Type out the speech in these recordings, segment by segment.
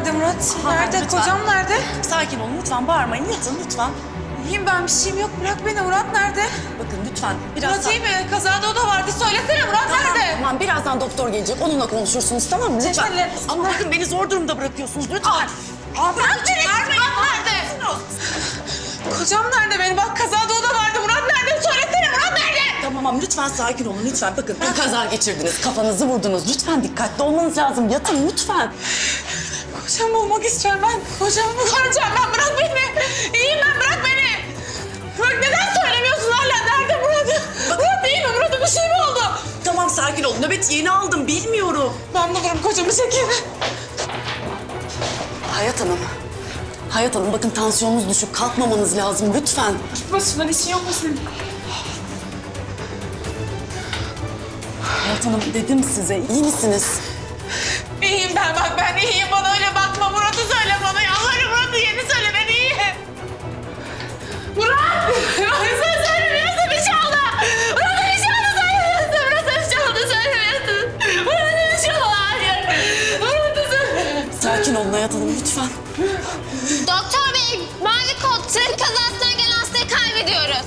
nerede Murat? Nerede? lütfen. Kocam nerede? Sakin olun lütfen bağırmayın yatın lütfen. İyiyim ben bir şeyim yok. Bırak beni Murat nerede? Bakın lütfen biraz Murat iyi mi? Kazada o da vardı. Söylesene Murat Tamam, nerede? Tamam birazdan doktor gelecek onunla konuşursunuz tamam mı lütfen. Çekinler. Ama bakın beni zor durumda bırakıyorsunuz lütfen. Bırak beni. Murat nerede? Kocam nerede benim? Bak kazada o da vardı. Murat nerede? Söylesene Murat nerede? Tamam lütfen sakin olun lütfen. Bakın bir kaza geçirdiniz kafanızı vurdunuz. Lütfen dikkatli olmanız lazım yatın lütfen. Kocamı bulmak istiyorum ben. Kocamı bulacağım ben. Bırak beni. İyiyim ben. Bırak beni. Bırak neden söylemiyorsun hala? Nerede Murat? Murat iyi mi? Murat'a bir şey mi oldu? Tamam sakin olun nöbet yeni aldım bilmiyorum. Ben bulurum kocamı çekin. Hayat Hanım. Hayat Hanım bakın tansiyonunuz düşük kalkmamanız lazım lütfen. Başımdan işin yok mu senin? Hayat Hanım dedim size iyi misiniz? İyiyim ben bak ben iyiyim. Bana Doktor bey, mavi kod trafik kazasına gelen hastayı kaybediyoruz.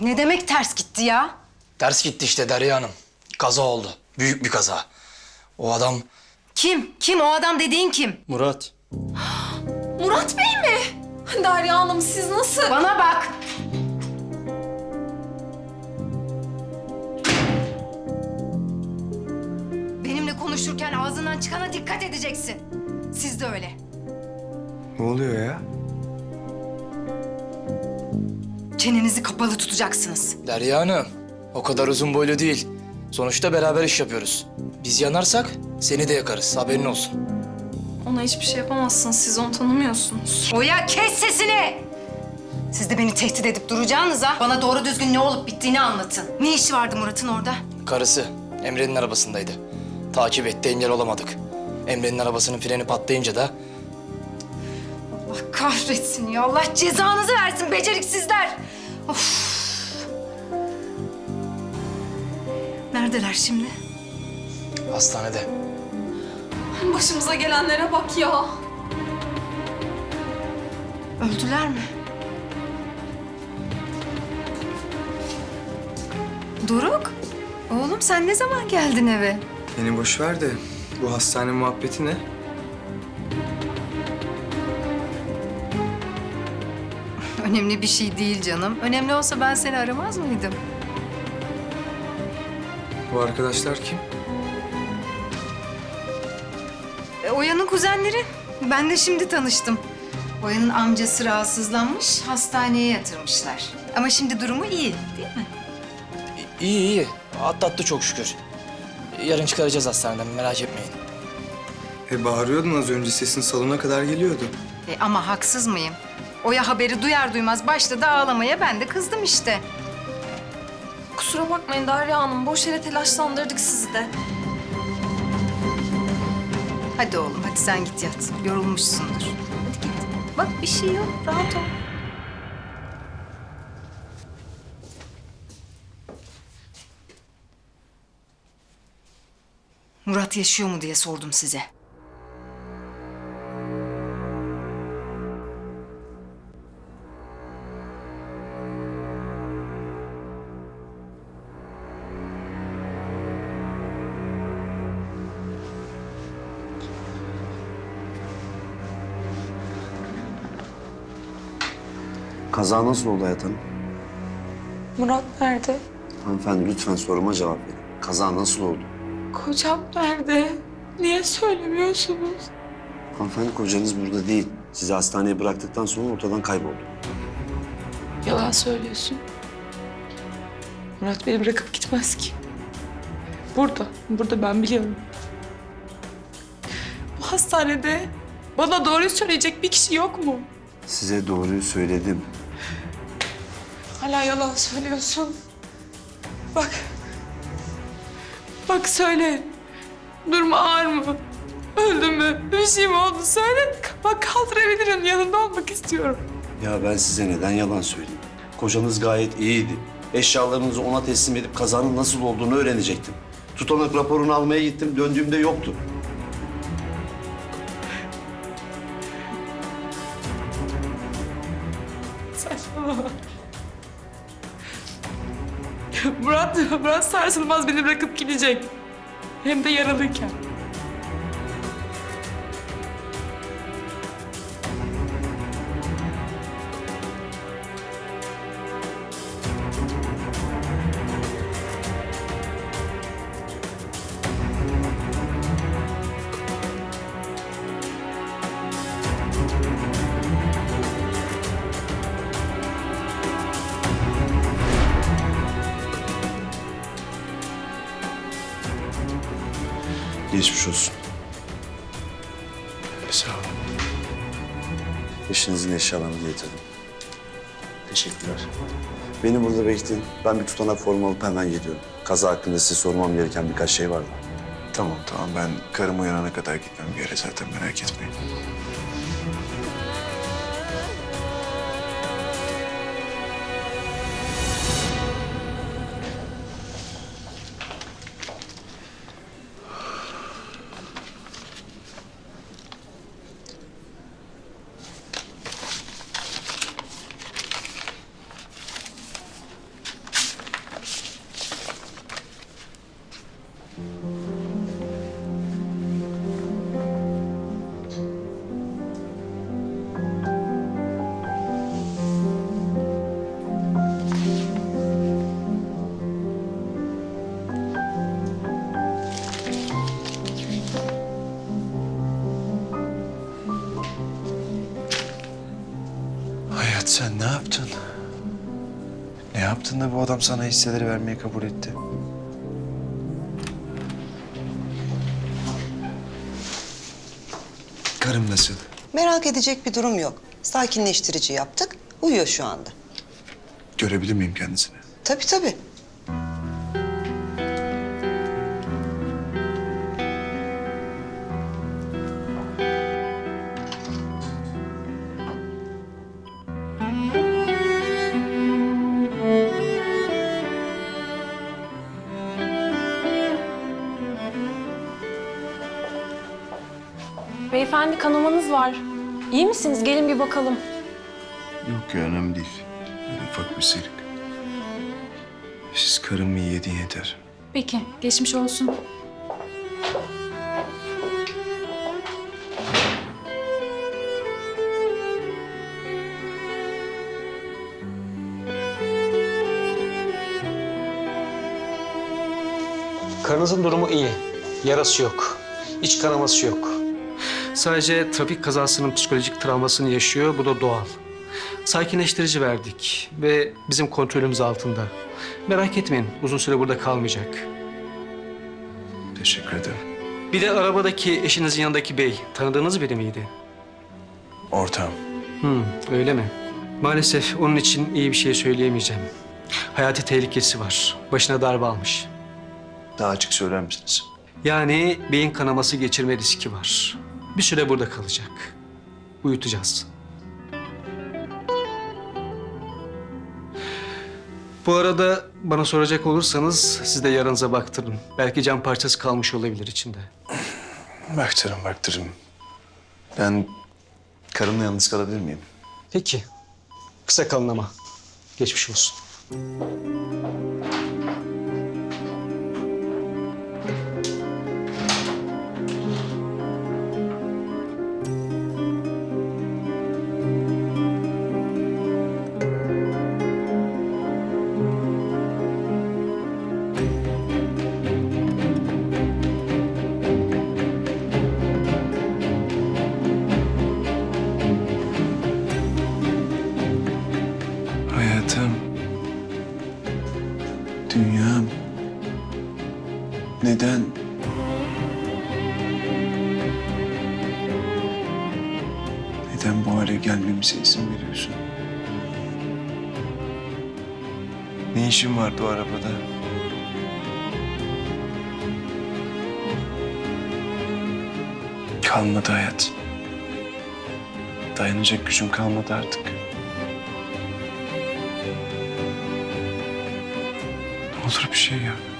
Ne demek ters gitti ya? Ters gitti işte Derya Hanım. Kaza oldu. Büyük bir kaza. O adam Kim? Kim? O adam dediğin kim? Murat. Murat Bey mi? Derya Hanım siz nasıl? Bana bak. Benimle konuşurken ağzından çıkana dikkat edeceksin. Siz de öyle. Ne oluyor ya? Çenenizi kapalı tutacaksınız. Derya Hanım. O kadar uzun boylu değil. Sonuçta beraber iş yapıyoruz. Biz yanarsak seni de yakarız. Haberin olsun. Hiçbir şey yapamazsınız. Siz onu tanımıyorsunuz. Oya kes sesini! Siz de beni tehdit edip duracağınıza bana doğru düzgün ne olup bittiğini anlatın. Ne işi vardı Murat'ın orada? Karısı Emre'nin arabasındaydı. Takip etti engel olamadık. Emre'nin arabasının freni patlayınca da Allah kahretsin ya. Allah cezanızı versin beceriksizler. Of. Neredeler şimdi? hastanede. Başımıza gelenlere bak ya. Öldüler mi? Doruk, oğlum sen ne zaman geldin eve? Beni boş ver de bu hastane muhabbeti ne? Önemli bir şey değil canım. Önemli olsa ben seni aramaz mıydım? Bu arkadaşlar kim? Oya'nın kuzenleri. Ben de şimdi tanıştım. Oya'nın amcası rahatsızlanmış, hastaneye yatırmışlar. Ama şimdi durumu iyi, değil mi? İyi iyi. Atlattı çok şükür. Yarın çıkaracağız hastaneden merak etmeyin. E bağırıyordun az önce sesin salona kadar geliyordu. E, ama haksız mıyım? Oya haberi duyar duymaz başladı ağlamaya. Ben de kızdım işte. Kusura bakmayın Derya Hanım. Boş yere telaşlandırdık sizi de. Hadi oğlum, hadi sen git yat. Yorulmuşsundur. Hadi git. Bak bir şey yok, rahat ol. Murat yaşıyor mu diye sordum size. Kaza nasıl oldu Hayat Hanım? Murat nerede? Hanımefendi lütfen soruma cevap verin. Kaza nasıl oldu? Kocam nerede? Niye söylemiyorsunuz? Hanımefendi kocanız burada değil. Sizi hastaneye bıraktıktan sonra ortadan kayboldu. Yalan söylüyorsun. Murat beni bırakıp gitmez ki. Burada, burada ben biliyorum. Bu hastanede bana doğruyu söyleyecek bir kişi yok mu? Size doğruyu söyledim. Hala yalan söylüyorsun. Bak. Bak söyle. Durum ağır mı? Öldüm mü? Bir şey mi oldu? Söyle. Bak kaldırabilirim. Yanında olmak istiyorum. Ya ben size neden yalan söyleyeyim? Kocanız gayet iyiydi. Eşyalarınızı ona teslim edip kazanın nasıl olduğunu öğrenecektim. Tutanak raporunu almaya gittim. Döndüğümde yoktu. Murat, Murat sarsılmaz beni bırakıp gidecek. Hem de yaralıyken. Geçmiş olsun. Sağ ol. Eşinizin eşyalarını getirdim. Teşekkürler. Beni burada bekleyin. Ben bir tutanak formu alıp hemen geliyorum. Kaza hakkında size sormam gereken birkaç şey var da. Tamam tamam ben karım uyanana kadar gitmem bir yere zaten merak etmeyin. Hayat sen ne yaptın? Ne yaptın da bu adam sana hisseleri vermeyi kabul etti? Karım nasıl? Merak edecek bir durum yok. Sakinleştirici yaptık. Uyuyor şu anda. Görebilir miyim kendisini? Tabii tabii. Beyefendi kanamanız var. İyi misiniz? Gelin bir bakalım. Yok ya önemli değil. Böyle ufak bir sıyrık. Siz karımı iyi yedin yeter. Peki, geçmiş olsun. Karınızın durumu iyi. Yarası yok. İç kanaması yok. Sadece trafik kazasının psikolojik travmasını yaşıyor. Bu da doğal. Sakinleştirici verdik ve bizim kontrolümüz altında. Merak etmeyin, uzun süre burada kalmayacak. Teşekkür ederim. Bir de arabadaki eşinizin yanındaki bey, tanıdığınız biri miydi? Ortağım. Hmm, öyle mi? Maalesef onun için iyi bir şey söyleyemeyeceğim. Hayati tehlikesi var. Başına darbe almış. Daha açık söyler misiniz? Yani beyin kanaması geçirme riski var. Bir süre burada kalacak. Uyutacağız. Bu arada bana soracak olursanız siz de yaranıza baktırın. Belki cam parçası kalmış olabilir içinde. Baktırım baktırım. Ben karımla yalnız kalabilir miyim? Peki. Kısa kalın ama. Geçmiş olsun. Neden bu hale gelmemize izin veriyorsun? Ne işin vardı o arabada? Kalmadı hayat. Dayanacak gücüm kalmadı artık. Ne olur bir şey yap.